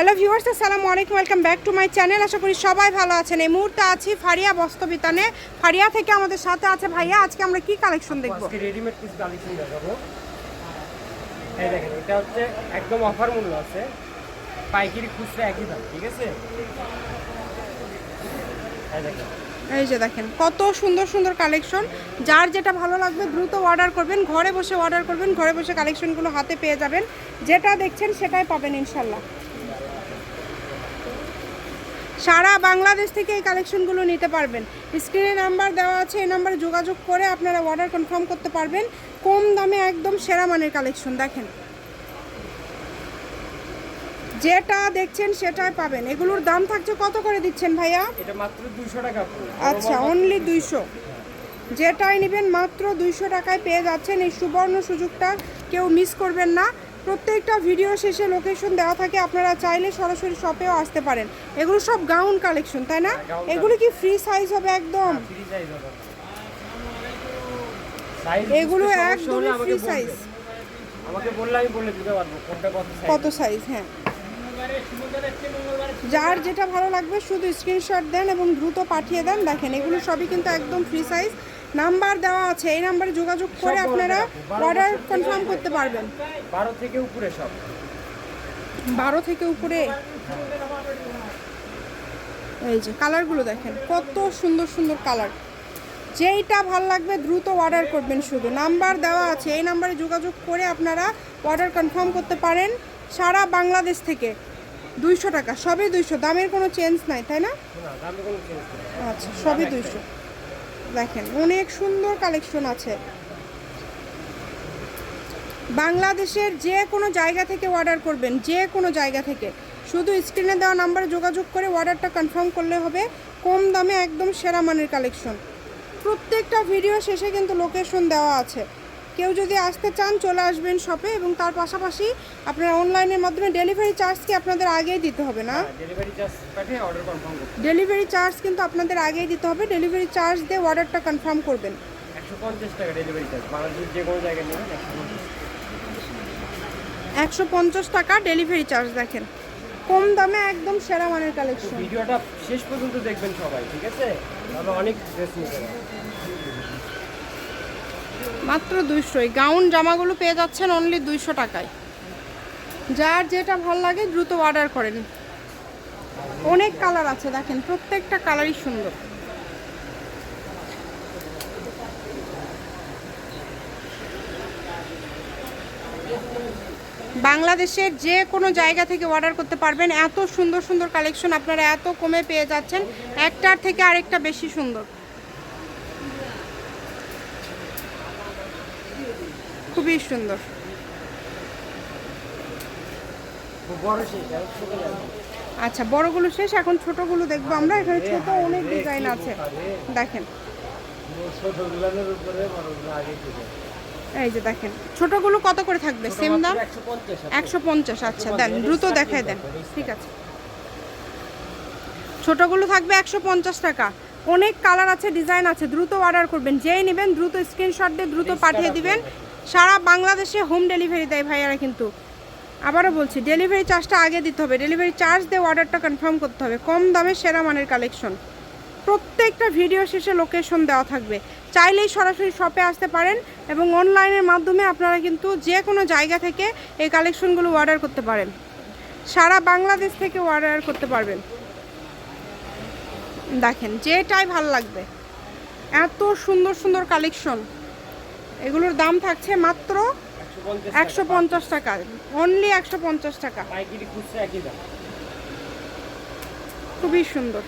Hello viewers আসসালামু আলাইকুম welcome back to my channel. আশা করি সবাই ভালো আছেন। এই মুহূর্তে আছি ফারিয়া বস্ত্রবিতানে। ফারিয়া থেকে আমাদের সাথে আছে ভাইয়া। আজকে আমরা কি কালেকশন দেখব? আজকে রেডিমেড পিস কালেকশন দেখাবো। এই দেখেন এটা হচ্ছে একদম অফার মূল্য আছে। পাইকারি খুচরা একই দাম ঠিক আছে? এই দেখেন। এই যে দেখেন কত সুন্দর সুন্দর কালেকশন যার যেটা ভালো লাগবে দ্রুত অর্ডার করবেন ঘরে বসে অর্ডার করবেন ঘরে বসে কালেকশনগুলো হাতে পেয়ে যাবেন। যেটা দেখছেন সেটাই পাবেন ইনশাল্লাহ। সারা বাংলাদেশ থেকে এই কালেকশনগুলো নিতে পারবেন। স্ক্রিনে নাম্বার দেওয়া আছে এই নাম্বারে যোগাযোগ করে আপনারা অর্ডার কনফার্ম করতে পারবেন। কম দামে একদম সেরা মানের কালেকশন দেখেন। যেটা দেখছেন সেটাই পাবেন। এগুলোর দাম থাকছে কত করে দিচ্ছেন ভাইয়া? এটা মাত্র দুশো টাকা আচ্ছা অনলি দুইশো। যেটাই নেবেন মাত্র দুইশো টাকায় পেয়ে যাচ্ছেন এই সুবর্ণ সুযোগটা। কেউ মিস করবেন না। প্রত্যেকটা ভিডিও শেষে লোকেশন দেওয়া থাকে আপনারা চাইলে সরাসরি শপেও আসতে পারেন। এগুলো সব গাউন কালেকশন তাই না? হ্যাঁ, এগুলো কি ফ্রি সাইজ হবে একদম? ফ্রি সাইজ সাইজ এগুলো একদমই free বলবেন। size। আমাকে বললে আমি বলে দিতে পারব কোনটা কত সাইজ কত সাইজ হ্যাঁ। যার যেটা ভালো লাগবে শুধু স্ক্রিনশট দেন এবং দ্রুত পাঠিয়ে দেন। দেখেন এগুলো সবই কিন্তু একদম ফ্রি সাইজ নাম্বার দেওয়া আছে এই নাম্বারে যোগাযোগ করে আপনারা অর্ডার কনফার্ম করতে পারবেন। বারো থেকে উপরে সব। বারো থেকে উপরে এই যে কালারগুলো দেখেন কত সুন্দর সুন্দর কালার। যেইটা ভালো লাগবে দ্রুত অর্ডার করবেন শুধু। নাম্বার দেওয়া আছে এই নাম্বারে যোগাযোগ করে আপনারা অর্ডার কনফার্ম করতে পারেন সারা বাংলাদেশ থেকে। দুইশো টাকা সবই দুইশো দামের কোনো চেঞ্জ নাই তাই না? আচ্ছা সবই দুইশো। দেখেন, অনেক সুন্দর কালেকশন আছে। বাংলাদেশের যে কোনো জায়গা থেকে অর্ডার করবেন, যে কোনো জায়গা থেকে। শুধু স্ক্রিনে দেওয়া নাম্বারে যোগাযোগ করে অর্ডারটা কনফার্ম করলে হবে। কম দামে একদম সেরা মানের কালেকশন প্রত্যেকটা ভিডিও শেষে কিন্তু লোকেশন দেওয়া আছে। কেউ যদি আসতে চান চলে আসবেন শপে এবং তার পাশাপাশি আপনারা অনলাইনের মাধ্যমে ডেলিভারি চার্জ কি আপনাদের আগেই দিতে হবে না? ডেলিভারি চার্জ পাঠিয়ে অর্ডার কনফার্ম করতে ডেলিভারি চার্জ কিন্তু আপনাদের আগেই দিতে হবে। ডেলিভারি চার্জ দিয়ে অর্ডারটা কনফার্ম করবেন। একশো পঞ্চাশ টাকা ডেলিভারি চার্জ বাংলাদেশের যে কোনো জায়গায় নেবেন একশো পঞ্চাশ টাকা। ডেলিভারি চার্জ দেখেন। কম দামে একদম সেরা মানের কালেকশন ভিডিওটা শেষ পর্যন্ত দেখবেন সবাই ঠিক আছে? তাহলে অনেক ড্রেস নিতে মাত্র দুইশো এই গাউন জামাগুলো পেয়ে যাচ্ছেন অনলি দুইশো টাকায়। যার যেটা ভালো লাগে দ্রুত অর্ডার করেন। অনেক কালার আছে, দেখেন, প্রত্যেকটা কালারই সুন্দর। বাংলাদেশের যে কোনো জায়গা থেকে অর্ডার করতে পারবেন। এত সুন্দর সুন্দর কালেকশন আপনারা এত কমে পেয়ে যাচ্ছেন। একটার থেকে আরেকটা বেশি সুন্দর। খুবই সুন্দর। আচ্ছা বড়গুলো শেষ এখন ছোটগুলো দেখব আমরা। এখানে ছোট অনেক ডিজাইন আছে। দেখেন। এই যে দেখেন ছোটগুলো কত করে থাকবে? সেম দাম? একশো পঞ্চাশ আচ্ছা দেন দ্রুত দেখাই দেন। ঠিক আছে। ছোটগুলো থাকবে একশো পঞ্চাশ টাকা। অনেক কালার আছে ডিজাইন আছে দ্রুত অর্ডার করবেন। যেই নেবেন দ্রুত স্ক্রিনশট দিয়ে দ্রুত পাঠিয়ে দিবেন। সারা বাংলাদেশে হোম ডেলিভারি দেয় ভাইয়ারা কিন্তু। আবারও বলছি, ডেলিভারি চার্জটা আগে দিতে হবে। ডেলিভারি চার্জ দিয়ে অর্ডারটা কনফার্ম করতে হবে। কম দামে সেরা মানের কালেকশন প্রত্যেকটা ভিডিও শেষে লোকেশন দেওয়া থাকবে। চাইলেই সরাসরি শপে আসতে পারেন এবং অনলাইনের মাধ্যমে আপনারা কিন্তু যে কোনো জায়গা থেকে এই কালেকশনগুলো অর্ডার করতে পারেন। সারা বাংলাদেশ থেকে অর্ডার করতে পারবেন। দেখেন, যেটাই ভালো লাগবে। এত সুন্দর সুন্দর কালেকশন এগুলোর দাম থাকছে মাত্র একশো পঞ্চাশ টাকা। অনলি একশো পঞ্চাশ টাকা। খুবই সুন্দর।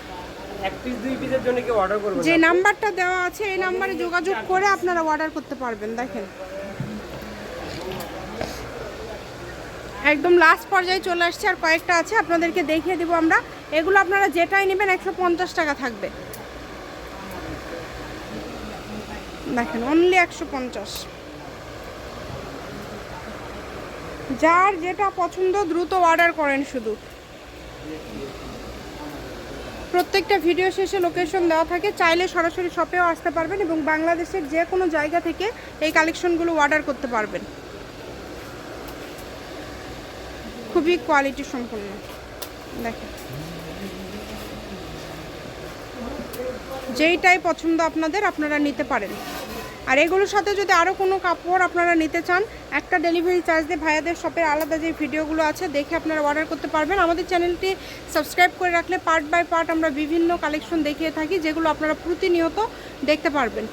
যে নাম্বারটা দেওয়া আছে এই নাম্বারে যোগাযোগ করে আপনারা অর্ডার করতে পারবেন দেখেন। একদম লাস্ট পর্যায়ে চলে আসছে আর কয়েকটা আছে আপনাদেরকে দেখিয়ে দিব আমরা। এগুলো আপনারা যেটাই নেবেন একশো পঞ্চাশ টাকা থাকবে। দেখেন অনলি একশো পঞ্চাশ। যার যেটা পছন্দ দ্রুত অর্ডার করেন শুধু। প্রত্যেকটা ভিডিও শেষে লোকেশন দেওয়া থাকে, চাইলে সরাসরি শপেও আসতে পারবেন এবং বাংলাদেশের যে কোনো জায়গা থেকে এই কালেকশনগুলো অর্ডার করতে পারবেন। খুবই কোয়ালিটি সম্পন্ন। দেখেন। যেইটাই পছন্দ আপনাদের, আপনারা নিতে পারেন। আর এগুলোর সাথে যদি আরও কোনো কাপড় আপনারা নিতে চান, একটা ডেলিভারি চার্জ দিয়ে ভাইয়াদের শপের আলাদা যে ভিডিওগুলো আছে দেখে আপনারা অর্ডার করতে পারবেন। আমাদের চ্যানেলটি সাবস্ক্রাইব করে রাখলে পার্ট বাই পার্ট আমরা বিভিন্ন কালেকশন দেখিয়ে থাকি, যেগুলো আপনারা প্রতিনিয়ত দেখতে পারবেন।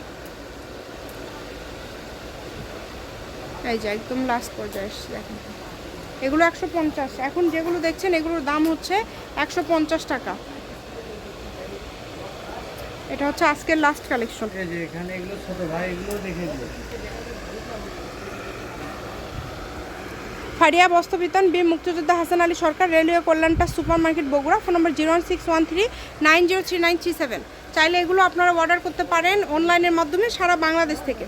এই যে একদম লাস্ট পর্যায়ে দেখেন। এগুলো একশো পঞ্চাশ। এখন যেগুলো দেখছেন, এগুলোর দাম হচ্ছে একশো পঞ্চাশ টাকা। এটা হচ্ছে আজকের লাস্ট কালেকশন এই যে এখানে এগুলো ছোট ভাই এগুলো দেখে দিও। ফারিয়া বীর মুক্তিযোদ্ধা Hasan Ali Sarkar railway কল্যাণটা super market Bogura phone number zero one six one three nine zero three nine three seven. চাইলে এগুলো আপনারা অর্ডার করতে পারেন অনলাইনের মাধ্যমে সারা বাংলাদেশ থেকে।